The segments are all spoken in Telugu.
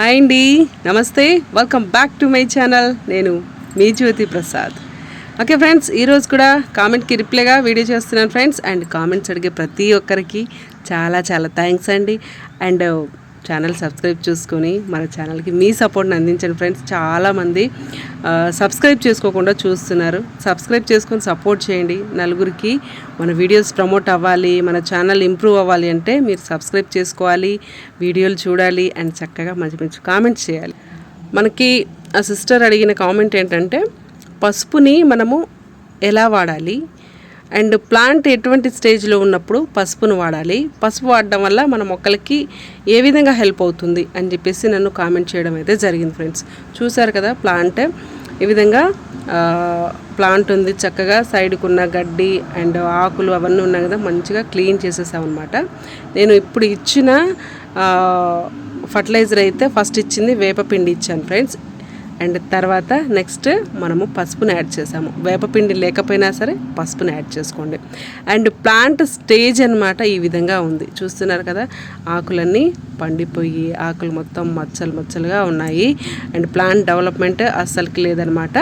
హాయ్ అండి namaste welcome back to my channel నేను మీ జ్యోతి ప్రసాద్ ఓకే ఫ్రెండ్స్ ఈరోజు కూడా కామెంట్కి రిప్లైగా వీడియో చేస్తున్నాను ఫ్రెండ్స్ అండ్ కామెంట్స్ అడిగే ప్రతి ఒక్కరికి చాలా చాలా థ్యాంక్స్ అండి అండ్ ఛానల్ సబ్స్క్రైబ్ చేసుకొని మన ఛానల్కి మీ సపోర్ట్ని అందించండి ఫ్రెండ్స్ చాలామంది సబ్స్క్రైబ్ చేసుకోకుండా చూస్తున్నారు సబ్స్క్రైబ్ చేసుకొని సపోర్ట్ చేయండి నలుగురికి మన వీడియోస్ ప్రమోట్ అవ్వాలి మన ఛానల్ ఇంప్రూవ్ అవ్వాలి అంటే మీరు సబ్స్క్రైబ్ చేసుకోవాలి వీడియోలు చూడాలి అండ్ చక్కగా మంచి మంచి కామెంట్స్ చేయాలి మనకి ఆ సిస్టర్ అడిగిన కామెంట్ ఏంటంటే పసుపుని మనము ఎలా వాడాలి అండ్ ప్లాంట్ ఎటువంటి స్టేజ్లో ఉన్నప్పుడు పసుపును వాడాలి పసుపు వాడడం వల్ల మన మొక్కలకి ఏ విధంగా హెల్ప్ అవుతుంది అని చెప్పేసి నన్ను కామెంట్ చేయడం అయితే జరిగింది ఫ్రెండ్స్ చూసారు కదా ప్లాంట్ ఈ విధంగా ప్లాంట్ ఉంది చక్కగా సైడ్కి ఉన్న గడ్డి అండ్ ఆకులు అవన్నీ ఉన్నాయి కదా మంచిగా క్లీన్ చేసేసామన్నమాట నేను ఇప్పుడు ఇచ్చిన ఫర్టిలైజర్ అయితే ఫస్ట్ ఇచ్చింది వేపపిండి ఇచ్చాను ఫ్రెండ్స్ అండ్ తర్వాత నెక్స్ట్ మనము పసుపుని యాడ్ చేసాము వేపపిండి లేకపోయినా సరే పసుపుని యాడ్ చేసుకోండి అండ్ ప్లాంట్ స్టేజ్ అనమాట ఈ విధంగా ఉంది చూస్తున్నారు కదా ఆకులన్నీ పండిపోయి ఆకులు మొత్తం మచ్చలు మచ్చలుగా ఉన్నాయి అండ్ ప్లాంట్ డెవలప్మెంట్ అస్సలకి లేదనమాట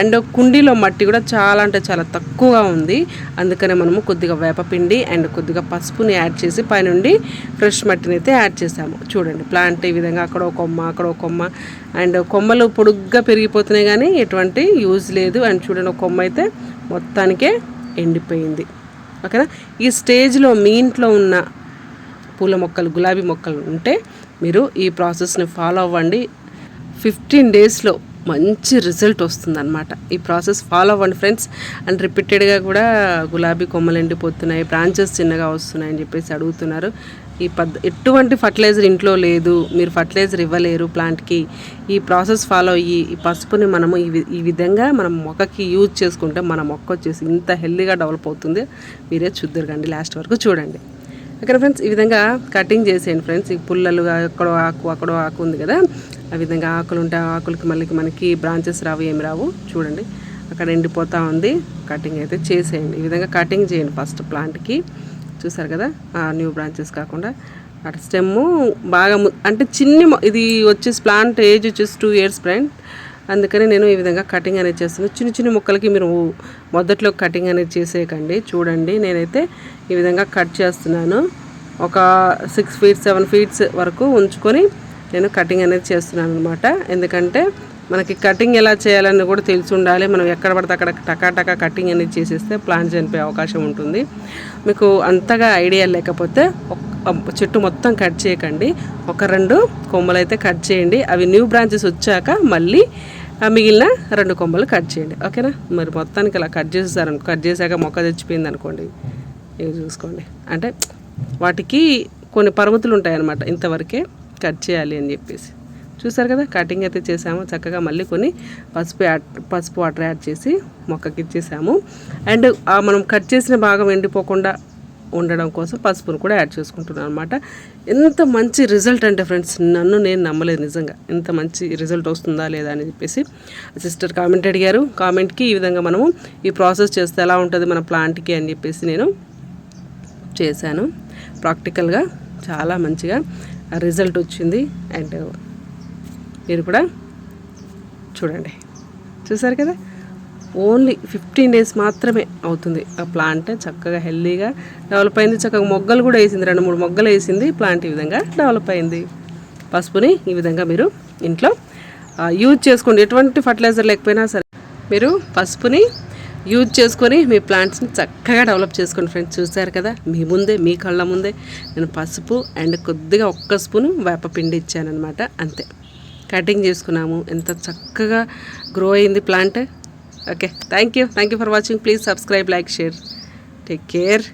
అండ్ కుండీలో మట్టి కూడా చాలా అంటే చాలా తక్కువగా ఉంది అందుకనే మనము కొద్దిగా వేపపిండి అండ్ కొద్దిగా పసుపుని యాడ్ చేసి పైనుండి ఫ్రెష్ మట్టిని అయితే యాడ్ చేసాము చూడండి ప్లాంట్ ఈ విధంగా అక్కడ ఒక కొమ్మ అక్కడ ఒక కొమ్మ అండ్ కొమ్మలు పొడుగ్గా పెరిగిపోతున్నాయి కానీ ఎటువంటి యూజ్ లేదు అండ్ చూడండి ఒక కొమ్మ అయితే మొత్తానికే ఎండిపోయింది ఓకేనా ఈ స్టేజ్లో మీ ఇంట్లో ఉన్న పూల మొక్కలు గులాబీ మొక్కలు ఉంటే మీరు ఈ ప్రాసెస్ని ఫాలో అవ్వండి ఫిఫ్టీన్ డేస్లో మంచి రిజల్ట్ వస్తుందన్నమాట ఈ ప్రాసెస్ ఫాలో అవ్వండి ఫ్రెండ్స్ అండ్ రిపీటెడ్గా కూడా గులాబీ కొమ్మలు ఎండిపోతున్నాయి బ్రాంచెస్ చిన్నగా వస్తున్నాయని చెప్పేసి అడుగుతున్నారు ఈ పద్ ఎటువంటి ఫర్టిలైజర్ ఇంట్లో లేదు మీరు ఫర్టిలైజర్ ఇవ్వలేరు ప్లాంట్కి ఈ ప్రాసెస్ ఫాలో అయ్యి ఈ పసుపుని మనము ఈ ఈ విధంగా మనం మొక్కకి యూజ్ చేసుకుంటే మన మొక్క వచ్చేసి ఇంత హెల్దీగా డెవలప్ అవుతుంది మీరే చూద్దరు కండి లాస్ట్ వరకు చూడండి ఇక్కడ ఫ్రెండ్స్ ఈ విధంగా కటింగ్ చేసేయండి ఫ్రెండ్స్ ఈ పుల్లలు ఎక్కడో ఆకు అక్కడో ఆకు ఉంది కదా ఆ విధంగా ఆకులు ఉంటే ఆకులకి మళ్ళీ మనకి బ్రాంచెస్ రావు ఏమి రావు చూడండి అక్కడ ఎండిపోతూ ఉంది కటింగ్ అయితే చేసేయండి ఈ విధంగా కటింగ్ చేయండి ఫస్ట్ ప్లాంట్కి చూసారు కదా న్యూ బ్రాంచెస్ కాకుండా అటు స్టెమ్ బాగా అంటే చిన్ని ఇది వచ్చేసి ప్లాంట్ ఏజ్ వచ్చేసి టూ ఇయర్స్ ఫ్రెండ్ అందుకని నేను ఈ విధంగా కటింగ్ అనేది చేస్తున్నాను చిన్న చిన్న ముక్కలకి మీరు మొదట్లో కటింగ్ అనేది చేసేయకండి చూడండి నేనైతే ఈ విధంగా కట్ చేస్తున్నాను ఒక సిక్స్ ఫీట్ సెవెన్ ఫీట్స్ వరకు ఉంచుకొని నేను కటింగ్ అనేది చేస్తున్నాను అనమాట ఎందుకంటే మనకి కటింగ్ ఎలా చేయాలని కూడా తెలిసి ఉండాలి మనం ఎక్కడ పడితే అక్కడ టకాటకా కటింగ్ అనేది చేసేస్తే ప్లాన్ చనిపోయే అవకాశం ఉంటుంది మీకు అంతగా ఐడియా లేకపోతే చెట్టు మొత్తం కట్ చేయకండి ఒక రెండు కొమ్మలు అయితే కట్ చేయండి అవి న్యూ బ్రాంచెస్ వచ్చాక మళ్ళీ మిగిలిన రెండు కొమ్మలు కట్ చేయండి ఓకేనా మరి మొత్తానికి అలా కట్ చేసేసారు కట్ చేశాక మొక్క చచ్చిపోయింది అనుకోండి ఇవి చూసుకోండి అంటే వాటికి కొన్ని పరమతులు ఉంటాయన్నమాట ఇంతవరకే కట్ చేయాలి అని చెప్పేసి చూసారు కదా కటింగ్ అయితే చేసాము చక్కగా మళ్ళీ కొన్ని పసుపు యాడ్ పసుపు వాటర్ యాడ్ చేసి మొక్కకి ఇచ్చేసాము అండ్ మనం కట్ చేసిన భాగం ఎండిపోకుండా ఉండడం కోసం పసుపును కూడా యాడ్ చేసుకుంటున్నాను అనమాట ఎంత మంచి రిజల్ట్ అంటే ఫ్రెండ్స్ నన్ను నేను నమ్మలేదు నిజంగా ఇంత మంచి రిజల్ట్ వస్తుందా లేదా అని చెప్పేసి సిస్టర్ కామెంట్ అడిగారు కామెంట్కి ఈ విధంగా మనము ఈ ప్రాసెస్ చేస్తే ఎలా ఉంటుంది మన ప్లాంట్కి అని చెప్పేసి నేను చేశాను ప్రాక్టికల్గా చాలా మంచిగా రిజల్ట్ వచ్చింది అండ్ మీరు కూడా చూడండి చూసారు కదా ఓన్లీ ఫిఫ్టీన్ డేస్ మాత్రమే అవుతుంది ఆ ప్లాంట్ చక్కగా హెల్దీగా డెవలప్ అయింది చక్కగా మొగ్గలు కూడా వేసింది రెండు మూడు మొగ్గలు వేసింది ప్లాంట్ ఈ విధంగా డెవలప్ అయింది పసుపుని ఈ విధంగా మీరు ఇంట్లో యూజ్ చేసుకోండి ఎటువంటి ఫర్టిలైజర్ లేకపోయినా సరే మీరు పసుపుని యూజ్ చేసుకొని మీ ప్లాంట్స్ని చక్కగా డెవలప్ చేసుకోండి ఫ్రెండ్స్ చూశారు కదా మీ ముందే మీ కళ్ళ ముందే నేను పసుపు అండ్ కొద్దిగా ఒక్క స్పూను వేపపిండి ఇచ్చానమాట అంతే కటింగ్ చేసుకున్నాము ఎంత చక్కగా గ్రో అయింది plant Okay, thank you for watching. Please subscribe, like, share. Take care.